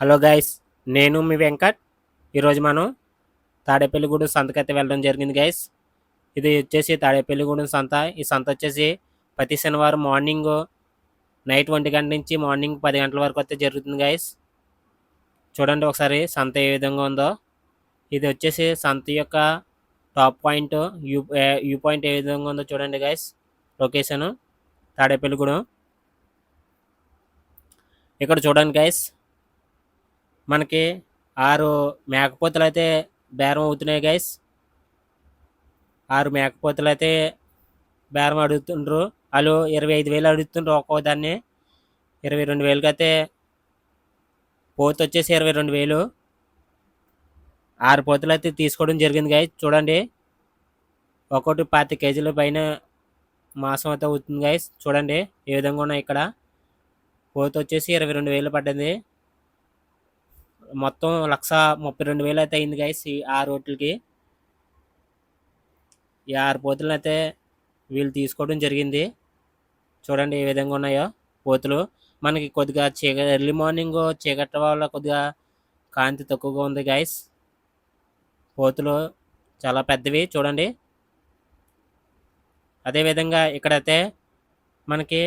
Hello guys నేను మీ వెంకట్. ఈరోజు మనం తాడేపల్లిగూడెం సంతకైతే వెళ్ళడం జరిగింది గైస్. ఇది వచ్చేసి తాడేపల్లిగూడెం సంత. ఈ సంత వచ్చేసి ప్రతి శనివారం మార్నింగ్ నైట్ ఒంటి గంట నుంచి మార్నింగ్ పది గంటల వరకు అయితే జరుగుతుంది గైస్. చూడండి ఒకసారి సంత ఏ విధంగా ఉందో. ఇది వచ్చేసి సంత యొక్క top point you view point ఏ విధంగా ఉందో చూడండి గైస్. లొకేషన్ తాడేపల్లిగూడెం. ఇక్కడ చూడండి గైస్ మనకి ఆరు మేకపోతులు అయితే బేరం అవుతున్నాయి గైస్ ఆరు మేకపోతులు అయితే బేరం అడుగుతుండ్రు. వాళ్ళు ఇరవై ఐదు వేలు అడుగుతుండ్రు ఒక్కో దాన్ని ఇరవై రెండు వేలకి అయితే పోత వచ్చేసి ఇరవై రెండు వేలు. ఆరు పోతలు అయితే తీసుకోవడం జరిగింది గైస్ చూడండి. ఒక్కొక్కటి పాతి కేజీల పైన మాసం అయితే అవుతుంది గైస్ చూడండి. ఏ విధంగా ఉన్నాయి ఇక్కడ? పోత వచ్చేసి ఇరవై రెండు వేలు పడ్డది. మొత్తం లక్ష ముప్పై రెండు వేలు అయితే అయింది గైస్ ఈ ఆరు రోట్లకి ఈ ఆరు పోతులను అయితే వీళ్ళు తీసుకోవడం జరిగింది. చూడండి ఏ విధంగా ఉన్నాయో పోతులు. మనకి కొద్దిగా చీక ఎర్లీ మార్నింగ్ చీకట్ల వల్ల కొద్దిగా కాంతి తక్కువగా ఉంది గైస్ పోతులు చాలా పెద్దవి చూడండి. అదేవిధంగా ఇక్కడైతే మనకి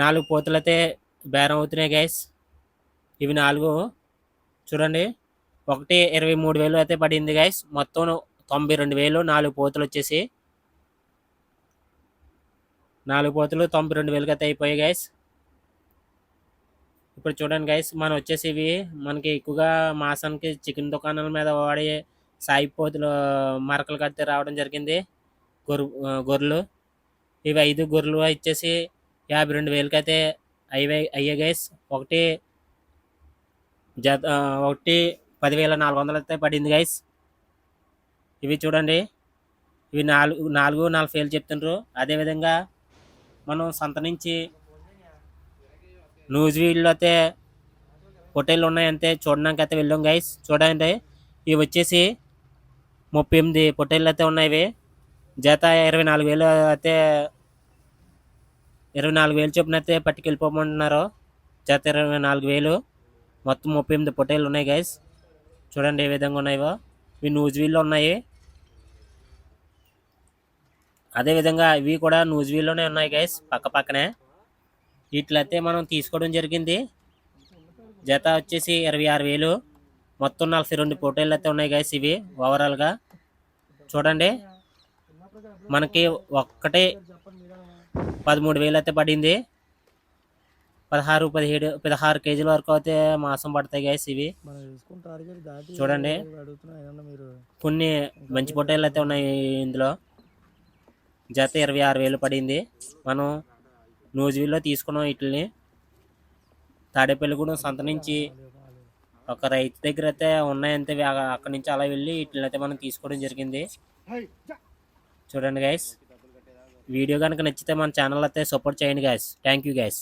నాలుగు పోతులు అయితే బేరం అవుతున్నాయి గైస్ ఇవి నాలుగు. చూడండి. ఒకటి ఇరవై మూడు వేలు అయితే పడింది గైస్ మొత్తం తొంభై రెండు వేలు నాలుగు పోతులు వచ్చేసి. నాలుగు పోతులు తొంభై రెండు వేలకి అయితే అయిపోయాయి గైస్ ఇప్పుడు చూడండి గైస్ మనం వచ్చేసి ఇవి మనకి ఎక్కువగా మాసానికి చికెన్ దుకాణాల మీద వాడే సాయి పోతులు మరకలు కడితే రావడం జరిగింది. గొర్రె గొర్రెలు. ఇవి ఐదు గొర్రెలు ఇచ్చేసి యాభై రెండు వేలకి అయితే అయ్యాయి అయ్యాయి గైస్ ఒకటి జత ఒకటి పదివేల నాలుగు వందలు అయితే పడింది గైస్ ఇవి చూడండి. ఇవి నాలుగు నాలుగు నాలుగు ఫెయిల్ చెప్తుండ్రు. అదేవిధంగా మనం సంత నుంచి న్యూస్ వీడియోలో అయితే హోటల్ ఉన్నాయంటే చూడడానికి అయితే వెళ్ళాం గైస్ చూడండి. ఇవి వచ్చేసి ముప్పై ఎనిమిది పొట్టేళ్ళు అయితే ఉన్నాయి ఇవి. జత ఇరవై నాలుగు వేలు అయితే ఇరవై నాలుగు వేలు చొప్పున అయితే పట్టుకెళ్ళిపోమంటున్నారు జత ఇరవై నాలుగు వేలు. మొత్తం ముప్పై ఎనిమిది పొటైలు ఉన్నాయి గైస్ చూడండి ఏ విధంగా ఉన్నాయో. ఇవి న్యూస్ వీల్లో ఉన్నాయి. అదేవిధంగా ఇవి కూడా న్యూస్ వీల్లోనే ఉన్నాయి గైస్ పక్క పక్కనే. వీటిలైతే మనం తీసుకోవడం జరిగింది. జత వచ్చేసి ఇరవై ఆరు వేలు. మొత్తం నలభై రెండు పొట్టేళ్ళు అయితే ఉన్నాయి గైస్ ఇవి ఓవరాల్గా చూడండి. మనకి ఒక్కటే పదమూడు వేలు అయితే పడింది. పదహారు పదిహేడు పదహారు కేజీల వరకు అయితే మాంసం పడతాయి గైస్ ఇవి. చూడండి. కొన్ని మంచి పొట్టేళ్ళు అయితే ఉన్నాయి ఇందులో. జత ఇరవై ఆరు వేలు పడింది. మనం నూజివీల్లో తీసుకున్నాం వీటిని తాడేపల్లిగూడెం సంత నుంచి ఒక రైతు దగ్గర అయితే ఉన్నాయంతే అక్కడి నుంచి అలా వెళ్ళి వీటిని అయితే మనం తీసుకోవడం జరిగింది. చూడండి గైస్ వీడియో కనుక నచ్చితే మన ఛానల్ అయితే సపోర్ట్ చేయండి గైస్ థ్యాంక్ యూ గైస్